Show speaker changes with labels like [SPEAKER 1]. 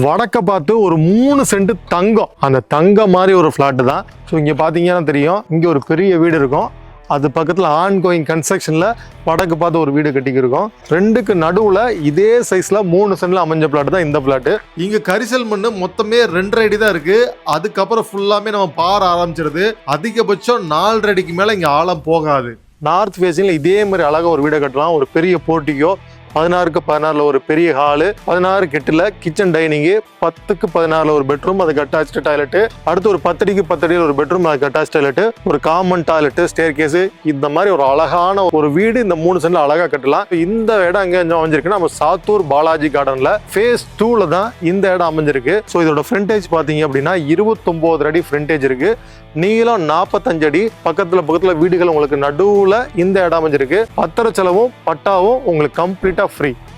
[SPEAKER 1] வடக்க பார்த்து ஒரு மூணு சென்ட் தங்கம். அந்த தங்கம் மாதிரி ஒரு ஃப்ளாட்டு தான். ஸோ இங்கே பார்த்தீங்கன்னா தெரியும். இங்கே ஒரு பெரிய வீடு இருக்கும். அது பக்கத்தில் ஆன் கோயிங் கன்ஸ்ட்ரக்ஷனில் வடக்கு பார்த்து ஒரு வீடு கட்டிக்கிருக்கோம். ரெண்டுக்கு நடுவில் இதே சைஸில் மூணு சென்டில் அமைஞ்ச பிளாட் தான் இந்த பிளாட்டு இங்கே கரிசல் மண் மொத்தமே ரெண்டரை அடி தான் இருக்குது அதுக்கப்புறம் ஃபுல்லாமே நம்ம பாற ஆரம்பிச்சிருது. அதிகபட்சம் நாலரை அடிக்கு மேலே இங்கே ஆழம் போகாது. நார்த் ஃபேஸிங்கில் இதே மாதிரி அழகாக ஒரு வீடை கட்டலாம். ஒரு பெரிய போர்ட்டிக்கோ பதினாறுக்கு பதினாறுல ஒரு பெரிய ஹாலு பதினாறு கெட்டில் கிச்சன் டைனிங்கு பத்துக்கு பதினாறுல ஒரு பெட்ரூம் அதுக்கு அட்டாச்சு டாய்லெட்டு அடுத்து ஒரு பத்தடிக்கு பத்தடியில் ஒரு பெட்ரூம் அதுக்கு அட்டாச் டாய்லெட்டு ஒரு காமன் டாய்லெட்டு ஸ்டேர் கேஸு இந்த மாதிரி ஒரு அழகான ஒரு வீடு இந்த மூணு சென்ட்ல அழகா கட்டலாம். இந்த இடம் எங்க அமைஞ்சிருக்குன்னா நம்ம சாத்தூர் பாலாஜி கார்டன்ல ஃபேஸ் டூல தான் இந்த இடம் அமைஞ்சிருக்கு. ஸோ இதோட ஃப்ரண்டேஜ் பார்த்தீங்க அப்படின்னா இருபத்தொம்போது அடி ஃப்ரண்டேஜ் இருக்கு. நீளம் நாற்பத்தஞ்சு அடி பக்கத்துல பக்கத்துல வீடுகள் உங்களுக்கு நடுவுல இந்த இடம் அமைஞ்சிருக்கு. பத்திர செலவும் பட்டாவும் உங்களுக்கு கம்ப்ளீட்டா data free.